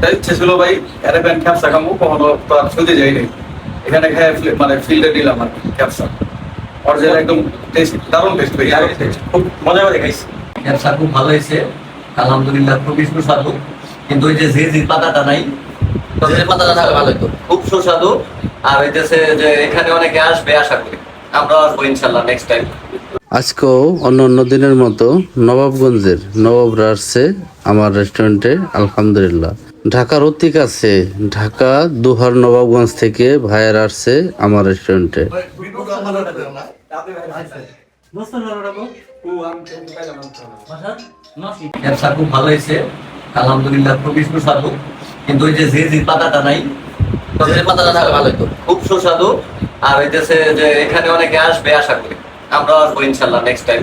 এটা ইচ্ছে ছিল ভাই অ্যারাবিয়ান ক্যাপসা খামো কখনো তো আর শুতে যাইনি এখানে খেয়ে মানে ফিল্ডে নিলাম আর কি ক্যাপসা। অরিজিনাল একদম টেস্ট দারুণ টেস্ট ভাই দারুণ টেস্ট খুব মজা করে খাইছি। ব্যবসা খুব ভালো হয়েছে। আলহামদুলিল্লাহ খুবই সুস্বাদু কিন্তু ওই যে ঝিঝির পাতাটা নাই ঝিঝির পাতাটা থাকলে ভালো হতো খুব সুস্বাদু। আর হইতেছে যে এখানে অনেকে আসবে আশা করি। আমরা আসব ইনশাল্লাহ নেক্সট টাইম আজকেও অন্য অন্য দিনের মতো নবাবগঞ্জের নবাবরা আসছে আমার রেস্টুরেন্টে আলহামদুলিল্লাহ। ঢাকার অতি আছে। ঢাকা দুহার নবাবগঞ্জ থেকে ভাইয়ার আসছে আমার রেস্টুরেন্টে কিন্তু ওই যে পাতাটা নাই। পাতাটা ভালো খুব সুস্বাদু। আর হইতেছে যে এখানে আমরা আসব ইনশাল্লাহ নেক্সট টাইম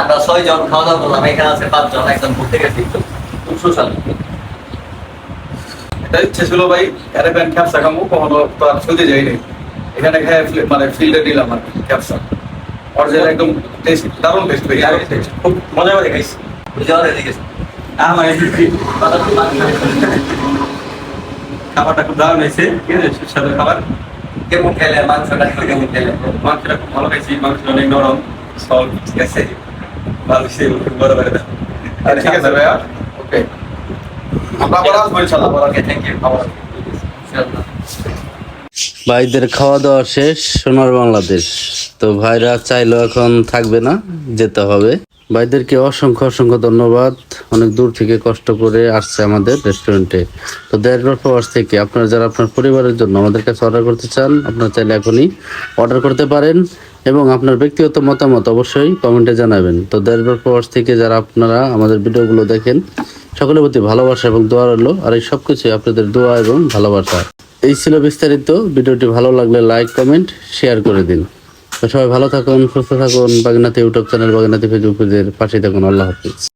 আমরা ছয় জন খাওয়া দাওয়া করলাম। এখানে আছে পাঁচজন, একজন ঘুরতে গেছি। সুস্বাদু এটা ইচ্ছে ছিল ভাই অ্যারাবিয়ান ক্যাপসা খামো কখনো তো আর শুতে যাইনি এখানে খেয়ে মানে ফিল্ডে নিলাম আর ক্যাপসা অরিজিনাল একদম টেস্ট দারুণ টেস্ট ভাই দারুণ টেস্ট খুব মজা করে খাইছি। আমার খাবারটা খুব দারুণ হয়েছে সুস্বাদু খাবার। কেমন খেলে মাংসটা কেমন খেলে? মাংসটা খুব ভালো খাইছি মাংস অনেক নরম সল ঠিক আছে? ভালো সে বড় করে ঠিক আছে ভাইয়া। ওকে ভাইদের খাওয়া দাওয়া শেষ, সোনার বাংলাদেশ। তো ভাইরা চাইলেও এখন থাকবে না, যেতে হবে। ভাইদেরকে অসংখ্য অসংখ্য ধন্যবাদ। অনেক দূর থেকে কষ্ট করে আসছে আমাদের রেস্টুরেন্টে তো দেড় প্রবাস থেকে আপনারা যারা আপনার পরিবারের জন্য আমাদের কাছে অর্ডার করতে চান, আপনারা চাইলে এখনই অর্ডার করতে পারেন। এবং আপনার ব্যক্তিগত মতামত অবশ্যই কমেন্টে জানাবেন। তো দেড় প্রবাস থেকে যারা আপনারা আমাদের ভিডিওগুলো দেখেন সকলের প্রতি ভালোবাসা এবং দোয়া রইল। আর এই সব কিছু আপনাদের দোয়া এবং ভালোবাসা। এই ছিল বিস্তারিত। ভিডিওটি ভালো লাগলে লাইক, কমেন্ট, শেয়ার করে দিন। সবাই ভালো থাকুন, সুস্থ থাকুন। Bagnati YouTube channel Bagnati Facebook পেজের পাশে থাকুন। আল্লাহ হাফিজ।